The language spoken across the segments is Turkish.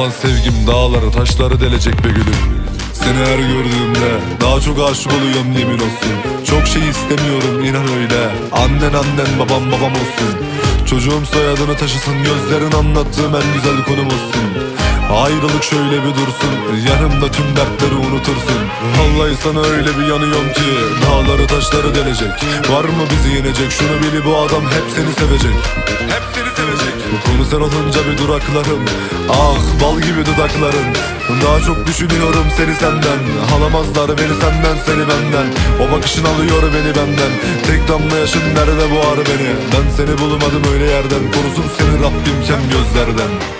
Olan sevgim dağları taşları delecek be gülüm. Seni her gördüğümde daha çok aşık oluyorum yemin olsun. Çok şey istemiyorum inan öyle. Annen annen babam babam olsun. Çocuğum soyadını taşısın Gözlerin anlattığım en güzel konum olsun. Ayrılık şöyle bir dursun Yanımda tüm dertleri unutursun. Vallahi sana öyle bir yanıyorum ki Dağları taşları delecek. Var mı bizi yenecek? Şunu bili bu adam hep seni sevecek. Hep seni sevecek konu sen olunca bir duraklarım. Ah bal gibi dudakların Daha çok düşünüyorum seni senden. Alamazlar beni senden seni benden. O bakışın alıyor beni benden. Tek damla yaşın nerede boğar beni? Ben seni bulmadım öyle yerden. Korusun seni Rabbim kem gözlerden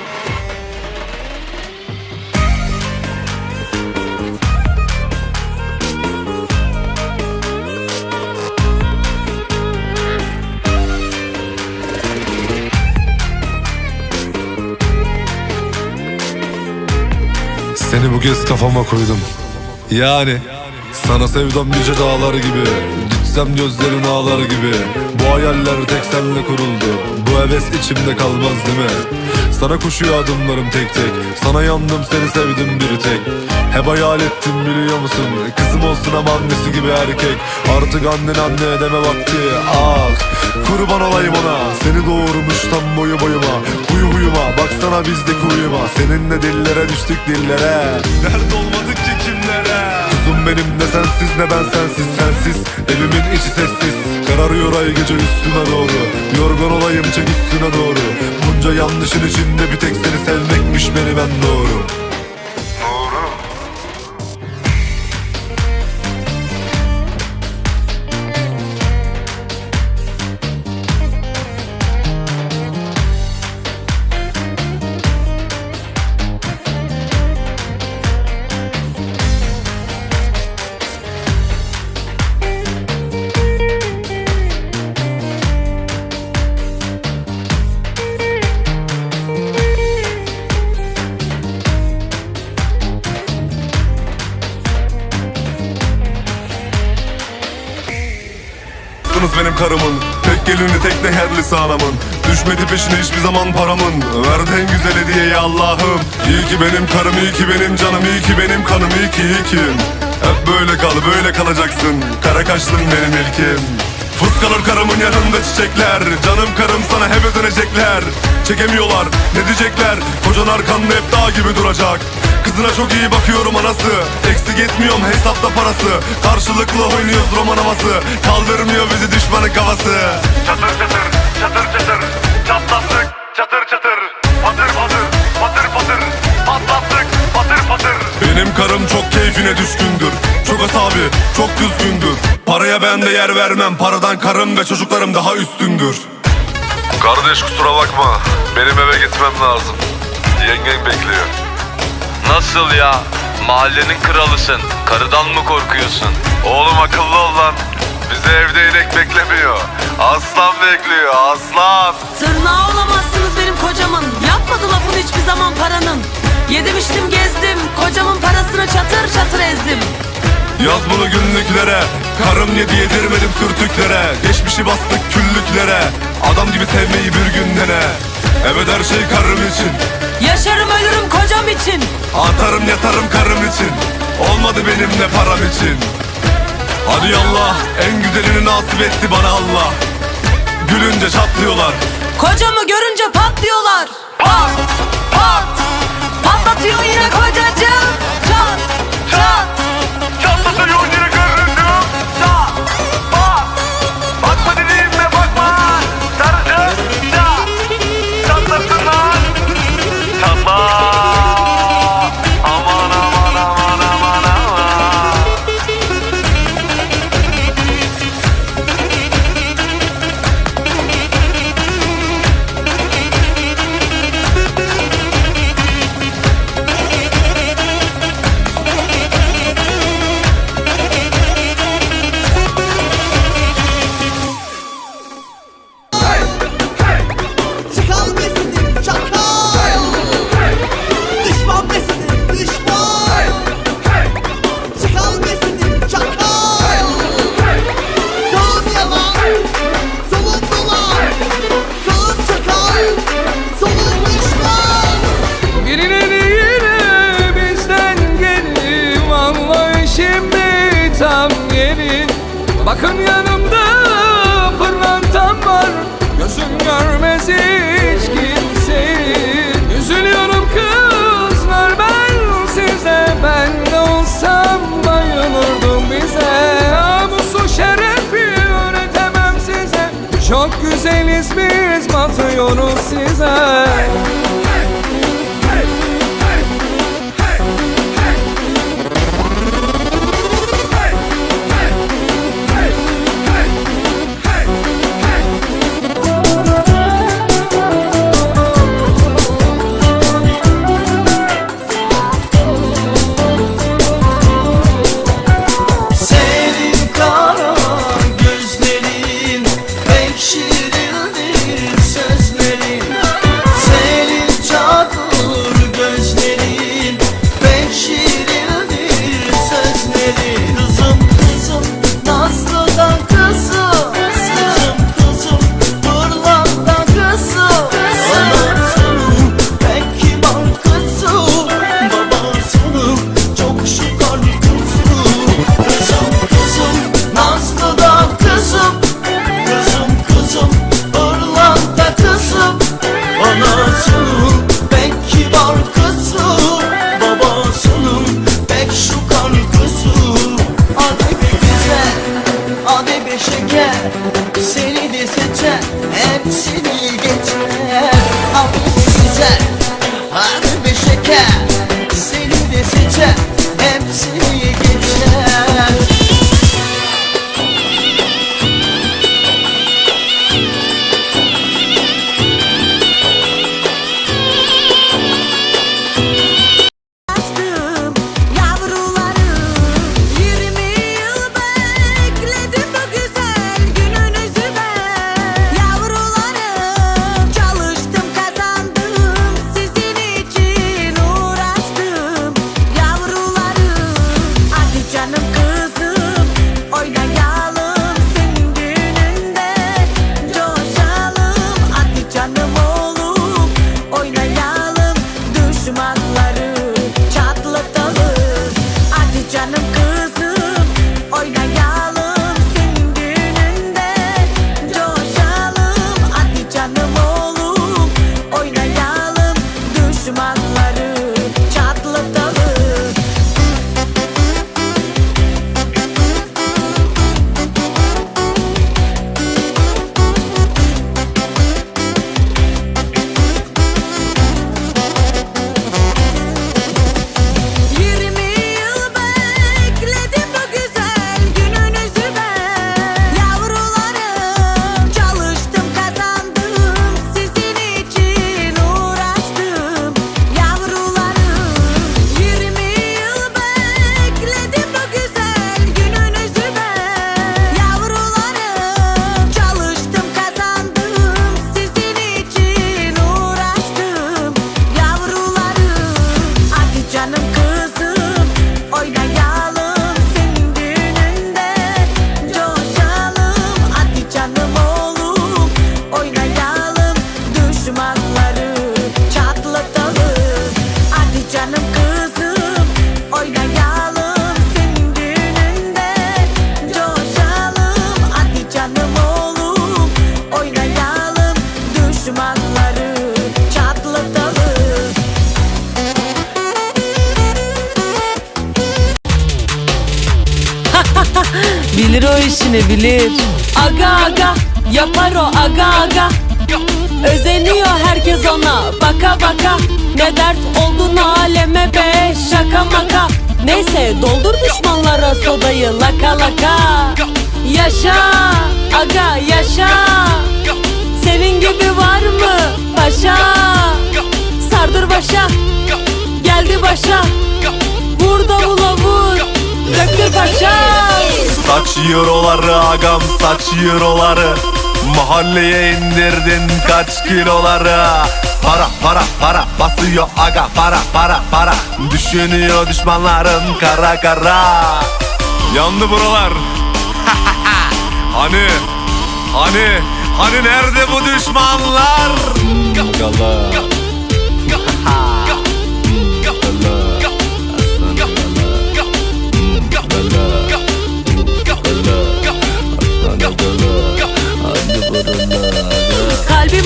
Bu kez kafama koydum. Yani Sana sevdam yüce dağlar gibi Gitsem gözlerin ağlar gibi. Bu hayaller tek senle kuruldu. Bu heves içimde kalmaz değil mi? Sana koşuyor adımlarım tek tek. Sana yandım seni sevdim bir tek. Hep hayal ettim biliyor musun? Kızım olsun ama annesi gibi erkek. Artık annen anne deme vakti. Ah kurban olayım ona. Seni doğurmuş tam boyu boyuma. Huyu huyuma. Baksana bizdeki uyuma Seninle dillere düştük dillere. Dert olmadık ki kimlere? Kuzum benim ne sensiz ne ben sensiz sensiz. Evimin içi sessiz. Kararıyor ay gece üstüme doğru. Yorgun olayım çek üstüne doğru Bunca yanlışın içinde bir tek seni sevmekmiş beni ben doğru karımın Tek gelini tek değerlisi anamın Düşmedi peşine hiçbir zaman paramın. Verdi en güzel hediyeyi Allah'ım. İyi ki benim karım, iyi ki benim canım İyi ki benim kanım, iyi ki iyi ki. Hep böyle kal, böyle kalacaksın. Kara kaşlın benim ilkim. Fıs kalır karımın yanında çiçekler. Canım karım sana hep özenecekler. Çekemiyorlar ne diyecekler? Kocan arkanda hep dağ gibi duracak Kızına çok iyi bakıyorum anası. Eksik etmiyorum hesapta parası. Karşılıklı oynuyoruz roman havası. Kaldırmıyor bizi düşmanın kafası. Çatır çatır, çatır çatır. Çatlattık, çatır çatır. Patır patır, patır patır. Patlattık, patır patır. Benim karım çok keyfine düşkündür. Çok asabi, çok düzgündür. Paraya ben de yer vermem. Paradan karım ve çocuklarım daha üstündür. Kardeş kusura bakma. Benim eve gitmem lazım. Yengen bekliyor. Nasıl ya? Mahallenin kralısın. Karıdan mı korkuyorsun? Oğlum akıllı ol lan. Bizi evde inek beklemiyor. Aslan bekliyor aslan. Tırnağı olamazsınız benim kocamın Yapmadı lafını hiçbir zaman paranın Yedim içtim gezdim Kocamın parasını çatır çatır ezdim Yaz bunu günlüklere Karım yedi yedirmedim sürtüklere Geçmişi bastık küllüklere Adam gibi sevmeyi bir gün dene Evet her şey karım için. Yaşarım ölürüm kocam için. Atarım yatarım karım için. Olmadı benimle param için. Hadi yallah en güzelini nasip etti bana Allah. Gülünce çatlıyorlar. Kocamı görünce patlıyorlar. Pat pat. Patlatıyor yine batıyoruz size Bilir o işini bilir. Aga aga yapar o aga aga. Özeniyor herkes ona baka baka. Ne dert oldun aleme be şaka maka. Neyse doldur düşmanlara sodayı laka laka. Yaşa aga yaşa. Senin gibi var mı paşa? Sardır başa geldi başa. Vur davula vur döktür paşa. Saç euroları agam saç euroları Mahalleye indirdin kaç kiloları Para para para basıyor aga para para para. Düşünüyor düşmanların kara kara. Yandı buralar. Hani Hani Hani nerede bu düşmanlar? Gala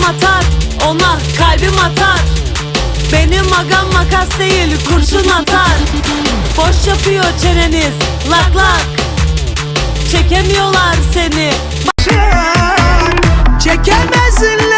atar Ona kalbim atar. Benim agam makas değil kurşun atar. Boş yapıyor çeneniz lak lak. Çekemiyorlar seni. Çekemezler.